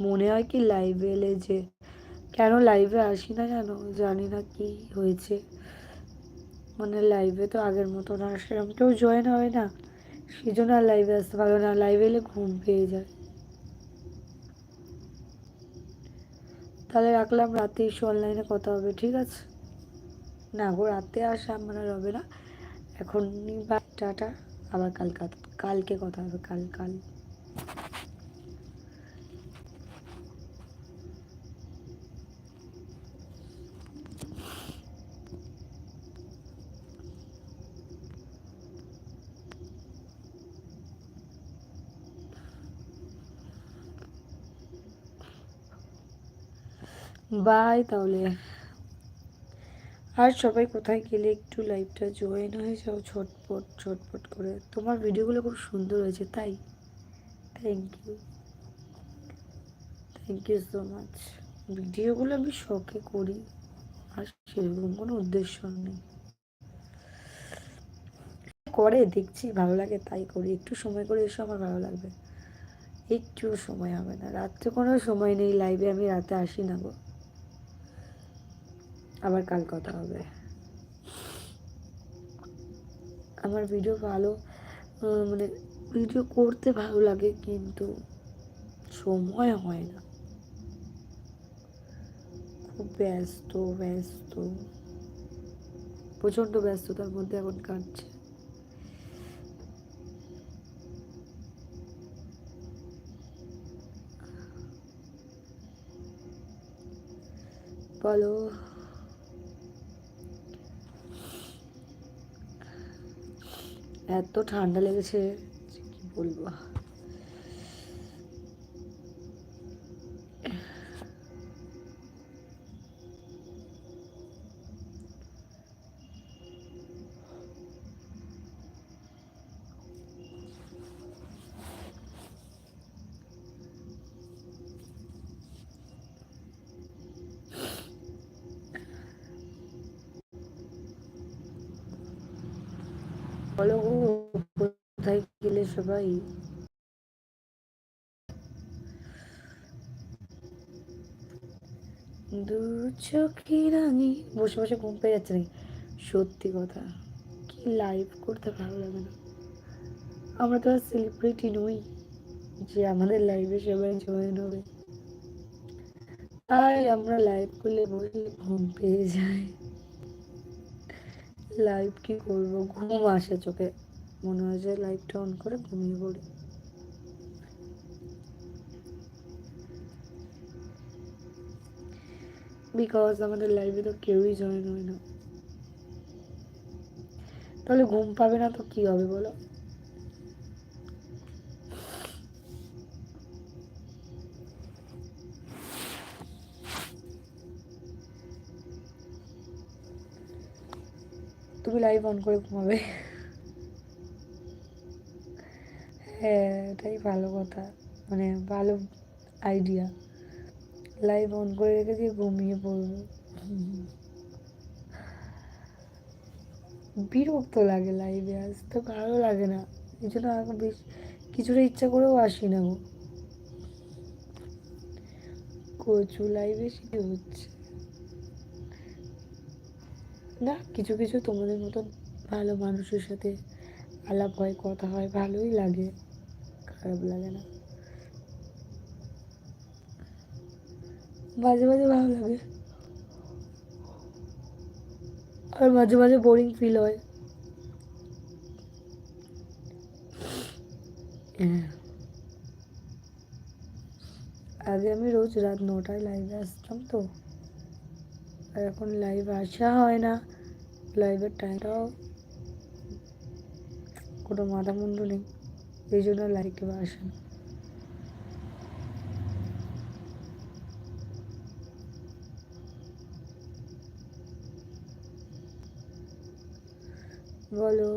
মনে হয় কি লাইভে এলে যে, কেন লাইভে আসি না জানো জানি না কি হয়েছে। মানে লাইভে তো আগের মতো না সেরকম কেউ জয়েন হয় না। সেই জন্য আর লাইভে আসতে পারো না। লাইভে এলে ঘুম পেয়ে যায়। তাহলে রাখলাম। রাতে এসে অনলাইনে কথা হবে, ঠিক আছে? না গো, রাতে আসা আর হবে না। এখন বা টাটা। আবার কাল কালকে কথা হবে। কাল কাল। বাই তাহলে। আর সবাই কোথায় গেলে একটু লাইভটা জয়েন হয়ে যাও ছটপট ছটপট করে। তোমার ভিডিওগুলো খুব সুন্দর হয়েছে, তাই? Thank you thank you so much ভিডিওগুলো আমি শখে করি, আর সেরকম কোনো উদ্দেশ্য নেই। করে, দেখছি, ভালো লাগে, তাই করি। একটু সময় করে এসে, আমার ভালো লাগবে। একটু সময় হবে না। রাত্রে কোনো সময় নেই লাইভে আমি রাতে আসি না গো। আবার কাল কথা হবে। আমার ভিডিও ভালো মানে ভিডিও করতে ভালো লাগে, কিন্তু সময় হয় না। খুব ব্যস্ত ব্যস্ত। প্রচণ্ড ব্যস্ততার মধ্যে এখন কাটছে। বলো। এত ঠান্ডা লেগেছে কি বলব বলো কোথায় গেলে সবাই? বসে বসে ঘুম পেয়ে যাচ্ছে নাকি? সত্যি কথা, কি লাইভ করতে ভালো লাগে না। আমরা তো আর সেলিব্রিটি নই যে আমাদের লাইভে সবাই জয়েন হবে। তাই আমরা লাইভ করলে বসে ঘুম পেয়ে যাই। লাইভ কি করব? ঘুম আসে চোখে। মনে হয় যে লাইভটা অন করে ঘুমিয়ে পড়ি। বিকজ আমাদের লাইভে তো কেউই জয়েন হয় না। তাহলে ঘুম পাবে না তো কি হবে বলো? তুমি লাইভ অন করে ঘুমাবে। হ্যাঁ এটাই ভালো কথা। মানে ভালো আইডিয়া লাইভ অন করে রেখে দিয়ে ঘুমিয়ে পড়ব। বিরক্ত লাগে লাইভে আসতে ভালো লাগে না। এই জন্য এখন বেশ কিছুটা ইচ্ছা করেও আসি না গো। কচু লাইভে সেটা হচ্ছে। না, কিছু কিছু তোমাদের মতন ভালো মানুষের সাথে আলাপ হয়, কথা হয়, ভালোই লাগে। খারাপ লাগে না। মাঝে মাঝে ভালো লাগে। আর মাঝে মাঝে বোরিং ফিল হয়। হ্যাঁ। আগে আমি রোজ রাত নটায় লাইভে আসতাম তো। আর এখন লাইভ আসা হয় না। লাইভের টাইমটাও কোনো মাথা মুন্ডু নেই। এই জন্য লাইভে আসে না। বলো।